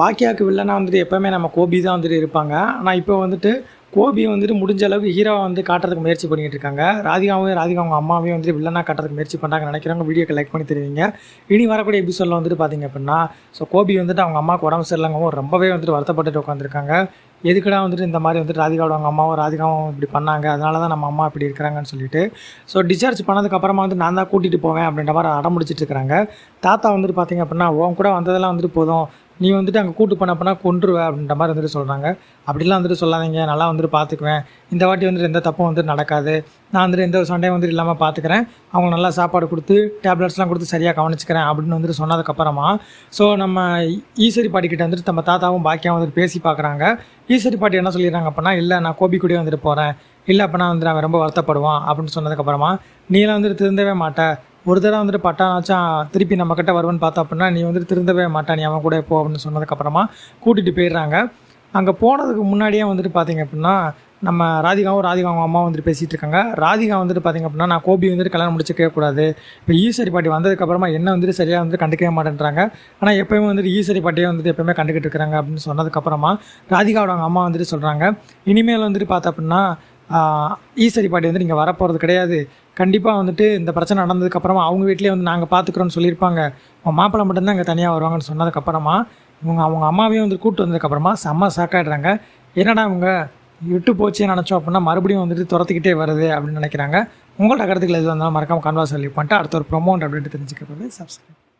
பாக்கியாவுக்கு வில்லனா வந்துட்டு எப்போவுமே நம்ம கோபி தான் வந்துட்டு இருப்பாங்க. ஆனால் இப்போ வந்துட்டு கோபியை வந்துட்டு முடிஞ்ச அளவுக்கு ஹீரோவை வந்து காட்டுறதுக்கு முயற்சி பண்ணிட்டு இருக்காங்க. ராதிகாவும் ராதிகா அவங்க அம்மாவையும் வந்துட்டு வில்லனாக காட்டுறதுக்கு முயற்சி பண்ணுறாங்க நினைக்கிறவங்க வீடியோக்கு லைக் பண்ணி தெரிவிங்க. இனி வரக்கூடிய எபிசோடில் வந்துட்டு பார்த்தீங்க அப்படின்னா ஸோ கோபி வந்துட்டு அவங்க அம்மாவுக்கு உடம்பு சரியில்லைங்கவும் ரொம்பவே வந்துட்டு வருத்தப்பட்டுட்டு உட்காந்துருக்காங்க எதுக்குடா வந்துட்டு இந்த மாதிரி வந்துட்டு ராதிகாவோட அவங்க அம்மாவும் ராதிகாவும் இப்படி பண்ணாங்க? அதனால தான் நம்ம அம்மா இப்படி இருக்கிறாங்கன்னு சொல்லிட்டு. ஸோ டிஸ்சார்ஜ் பண்ணதுக்கப்புறமா வந்து நான் தான் கூட்டிகிட்டு போவேன் அப்படின்ற மாதிரி அடம் முடிச்சிட்டு இருக்கிறாங்க தாத்தா வந்துட்டு பார்த்தீங்க அப்படின்னா உன் கூட வந்ததெல்லாம் வந்துட்டு போதும். நீ வந்துட்டு அங்கே கூட்டு பண்ண போனால் கொன்றுவ அப்படின்ற மாதிரி வந்துட்டு சொல்கிறாங்க அப்படிலாம் வந்துட்டு சொல்லாதீங்க. நல்லா வந்துட்டு பார்த்துக்குவேன் இந்த வாட்டி வந்துட்டு எந்த தப்பும் வந்துட்டு நடக்காது. நான் வந்துட்டு எந்த ஒரு சண்டையும் வந்துட்டு இல்லாமல் பார்த்துக்கிறேன் அவங்க நல்லா சாப்பாடு கொடுத்து டேப்லெட்ஸ்லாம் கொடுத்து சரியாக கவனிச்சுக்கிறேன் அப்படின்னு வந்துட்டு சொன்னதுக்கப்புறமா ஸோ நம்ம ஈஸ்வரி பாட்டிக்கிட்ட வந்துட்டு நம்ம தாத்தாவும் பாக்கியாவும் வந்துட்டு பேசி பார்க்குறாங்க ஈஸ்வரி பாட்டி என்ன சொல்லிடுறாங்க அப்படின்னா இல்லை நான் கோபி கூடயே வந்துட்டு போகிறேன் இல்லை அப்படின்னா வந்துட்டு அவன் ரொம்ப வருத்தப்படுவான். அப்படின்னு சொன்னதுக்கப்புறமா நீலாம் வந்துட்டு திருந்தவே மாட்ட. ஒரு தடவை வந்துட்டு பட்டானாச்சும் திருப்பி நம்ம கிட்ட வருவேன்னு பார்த்தா அப்படின்னா நீ வந்துட்டு திருந்தவே மாட்டா நீ அவன் கூட போ அப்படின்னு சொன்னதுக்கப்புறமா கூட்டிகிட்டு போயிடுறாங்க. அங்கே போனதுக்கு முன்னாடியே வந்துட்டு பார்த்தீங்க அப்படின்னா நம்ம ராதிகாவும் ராதிகாவும் அம்மா வந்துட்டு பேசிகிட்டு இருக்காங்க. ராதிகா வந்துட்டு பார்த்தீங்க அப்படின்னா நான் கோபி வந்துட்டு கல்யாணம் முடிச்சிக்கவே கூடாது இப்போ ஈஸ்வரி பாட்டி வந்ததுக்கப்புறமா என்ன வந்துட்டு சரியாக வந்துட்டு கண்டுக்கவே மாட்டேன்றாங்க. ஆனால் எப்போயுமே வந்துட்டு ஈஸ்வரி பாட்டியே வந்துட்டு எப்போயுமே கண்டுக்கிட்டு இருக்கிறாங்க அப்படின்னு சொன்னதுக்கப்புறமா ராதிகாவோட அவங்க அம்மா வந்துட்டு சொல்கிறாங்க இனிமேல் வந்துட்டு பார்த்தா அப்படின்னா ஈஸ்வரி பாட்டி வந்து நீங்கள் வரப்போகிறது கிடையாது. கண்டிப்பாக வந்துட்டு இந்த பிரச்சனை நடந்ததுக்கப்புறமா அவங்க வீட்லேயே வந்து நாங்கள் பார்த்துக்குறோன்னு சொல்லியிருப்பாங்க. உன் மாப்பிள்ளை மட்டும்தான் இங்கே தனியாக வருவாங்கன்னு சொன்னதுக்கப்புறமா இவங்க அவங்க அம்மாவையும் வந்து கூப்பிட்டு வந்ததுக்கப்புறமா செம்ம சாக்காயிடுறாங்க என்னடா இவங்க விட்டு போச்சே நினச்சோம் அப்படின்னா மறுபடியும் வந்துட்டு துரத்துக்கிட்டே வருது அப்படின்னு நினைக்கிறாங்க. உங்கள்கிட்ட கருத்துக்கள் எது வந்தாலும் மறக்காமல் கன்வாஸ் சொல்லி பண்ணிட்டு அடுத்த ஒரு ப்ரொமோண்ட் அப்படின்ட்டு தெரிஞ்சுக்கிறது சப்ஸ்கிரைப்